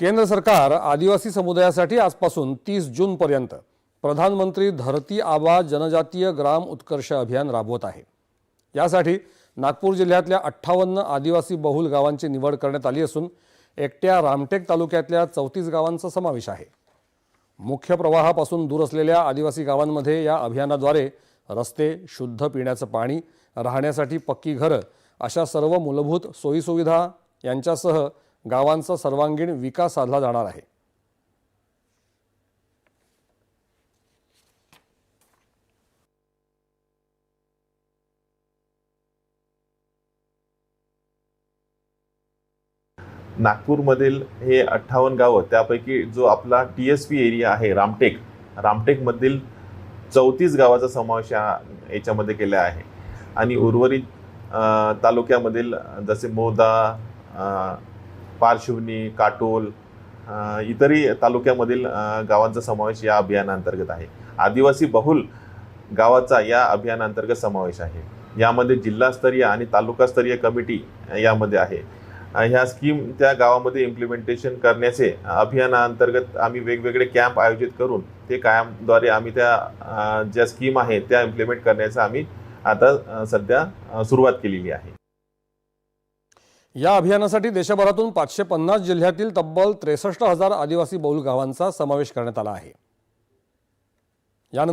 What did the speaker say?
केंद्र सरकार आदिवासी समुदायासाठी आजपासून तीस जूनपर्यंत प्रधानमंत्री धरती आबा जनजातीय ग्राम उत्कर्ष अभियान राबवत आहे. यासाठी नागपूर जिल्ह्यातल्या अठ्ठावन्न आदिवासी बहुल गावांची निवड करण्यात आली असून एकट्या रामटेक तालुक्यातल्या चौतीस गावांचा समावेश आहे. मुख्य प्रवाहापासून दूर असलेल्या आदिवासी गावांमध्ये या अभियानाद्वारे रस्ते शुद्ध पिण्याचं पाणी राहण्यासाठी पक्की घरं अशा सर्व मूलभूत सोयीसुविधा यांच्यासह गावांचा सर्वांगीण विकास साधला जाणार आहे. नागपूरमधील हे अठ्ठावन्न गावं त्यापैकी जो आपला टी एस पी एरिया आहे रामटेक रामटेकमधील चौतीस गावाचा समावेश या याच्यामध्ये केला आहे. आणि उर्वरित तालुक्यामधील जसे मोदा पारशिवनी काटोल इतरही तालुक्यामधील गावांचा समावेश या अभियानांतर्गत आहे. आदिवासी बहुल गावाचा या अभियानांतर्गत समावेश आहे. यामध्ये जिल्हास्तरीय आणि तालुकास्तरीय कमिटी यामध्ये आहे. ह्या स्कीम त्या गावामध्ये इम्प्लिमेंटेशन करण्याचे अभियानाअंतर्गत आम्ही वेगवेगळे कॅम्प आयोजित करून ते कायमद्वारे आम्ही त्या ज्या स्कीम आहेत त्या इम्प्लिमेंट करण्याचा आम्ही आता सध्या सुरुवात केलेली आहे. या अभियानासाठी देशभरातून पाचशे पन्नास जिल्ह्यातील तब्बल त्रेसष्ट हजार आदिवासी बहुल गावांचा समावेश करण्यात आला आहे. यानंतर